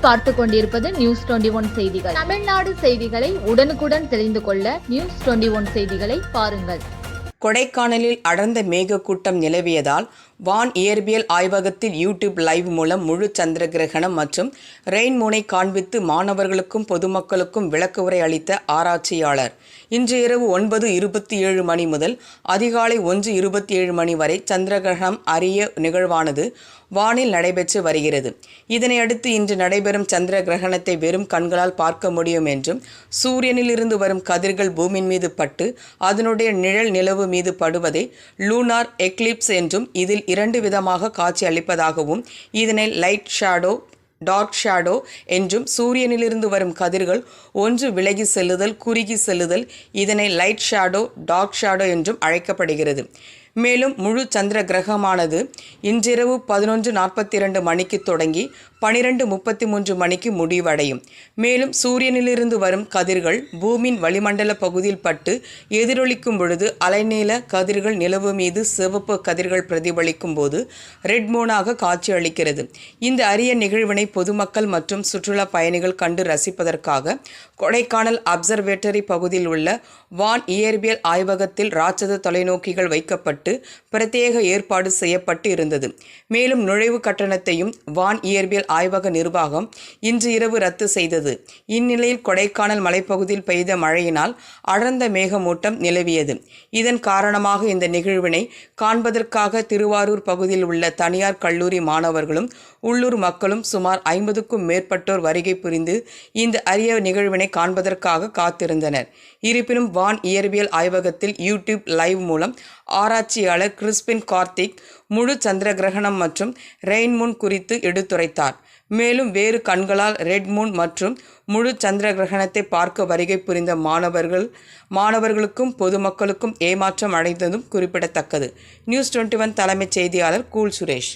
நீங்கள் பார்த்து கொண்டிருப்பது நியூஸ் டுவெண்டி ஒன் செய்திகள். தமிழ்நாடு செய்திகளை உடனுக்குடன் தெரிந்து கொள்ள நியூஸ் டுவெண்டி ஒன் செய்திகளை பாருங்கள். கொடைக்கானலில் அடர்ந்த மேகக்கூட்டம் நிலவியதால் வான் இயற்பியல் ஆய்வகத்தில் யூடியூப் லைவ் மூலம் முழு சந்திர கிரகணம் மற்றும் ரெயின்மூனை காண்பித்து மாணவர்களுக்கும் பொதுமக்களுக்கும் விளக்கு உரை அளித்த ஆராய்ச்சியாளர். இன்று இரவு ஒன்பது இருபத்தி ஏழு மணி முதல் அதிகாலை ஒன்று இருபத்தி ஏழு மணி வரை சந்திர கிரகணம் அறிய நிகழ்வானது. வானில் நடைபெற்று வருகிறது. இதனையடுத்து இன்று நடைபெறும் சந்திர கிரகணத்தை வெறும் கண்களால் பார்க்க முடியும் என்றும் சூரியனிலிருந்து வரும் கதிர்கள் பூமியின் மீது பட்டு அதனுடைய நிழல் நிலவு மீது படுவதை லூனார் எக்லிப்ஸ் என்றும் இதில் இரண்டு விதமாக காட்சி அளிப்பதாகவும் இதனை லைட் ஷேடோ டார்க் ஷேடோ என்றும் சூரியனிலிருந்து வரும் கதிர்கள் ஒன்று விலகி செல்லுதல் குறுகி செல்லுதல் இதனை லைட் ஷேடோ டார்க் ஷேடோ என்றும் அழைக்கப்படுகிறது. மேலும் முழு சந்திர கிரகமானது இன்றிரவு பதினொன்று நாற்பத்தி இரண்டு மணிக்கு தொடங்கி பனிரெண்டு முப்பத்தி மூன்று மணிக்கு முடிவடையும். மேலும் சூரியனிலிருந்து வரும் கதிர்கள் பூமியின் வளிமண்டல பகுதியில் பட்டு எதிரொலிக்கும் பொழுது அலைநீள கதிர்கள் நிலவு மீது சிவப்பு கதிர்கள் பிரதிபலிக்கும் போது ரெட் மூனாக காட்சியளிக்கிறது இந்த அரிய நிகழ்வினை பொதுமக்கள் மற்றும் சுற்றுலா பயணிகள் கண்டு ரசிப்பதற்காக கொடைக்கானல் அப்சர்வேட்டரி பகுதியில் உள்ள வான் இயற்பியல் ஆய்வகத்தில் ராட்சத தொலைநோக்கிகள் வைக்கப்பட்டு பிரத்யேக ஏற்பாடு செய்யப்பட்டு இருந்தது. மேலும் நுழைவு கட்டணத்தையும் வான் இயற்பியல் ஆய்வக நிர்வாகம் இன்று இரவு ரத்து செய்தது. இந்நிலையில் கொடைக்கானல் மலைப்பகுதியில் பெய்த மழையினால் அடர்ந்த மேகமூட்டம் நிலவியது. இதன் காரணமாக இந்த நிகழ்வினை காண்பதற்காக திருவாரூர் பகுதியில் உள்ள தனியார் கல்லூரி மாணவர்களும் உள்ளூர் மக்களும் சுமார் ஐம்பதுக்கும் மேற்பட்டோர் வருகை புரிந்து இந்த அரிய நிகழ்வினை காண்பதற்காக காத்திருந்தனர். இருப்பினும் வான் இயற்பியல் ஆய்வகத்தில் யூடியூப் லைவ் மூலம் ஆராய்ச்சியாளர் கிறிஸ்பின் கார்த்திக் முழு சந்திர கிரகணம் மற்றும் ரெயின்மூன் குறித்து எடுத்துரைத்தார். மேலும் வேறு கண்களால் ரெட்மூன் மற்றும் முழு சந்திர கிரகணத்தை பார்க்க வருகை புரிந்த மாணவர்கள் மாணவர்களுக்கும் பொதுமக்களுக்கும் ஏமாற்றம் அடைந்ததும் குறிப்பிடத்தக்கது. நியூஸ் டுவெண்ட்டி ஒன் தலைமைச் செய்தியாளர் கூல் சுரேஷ்.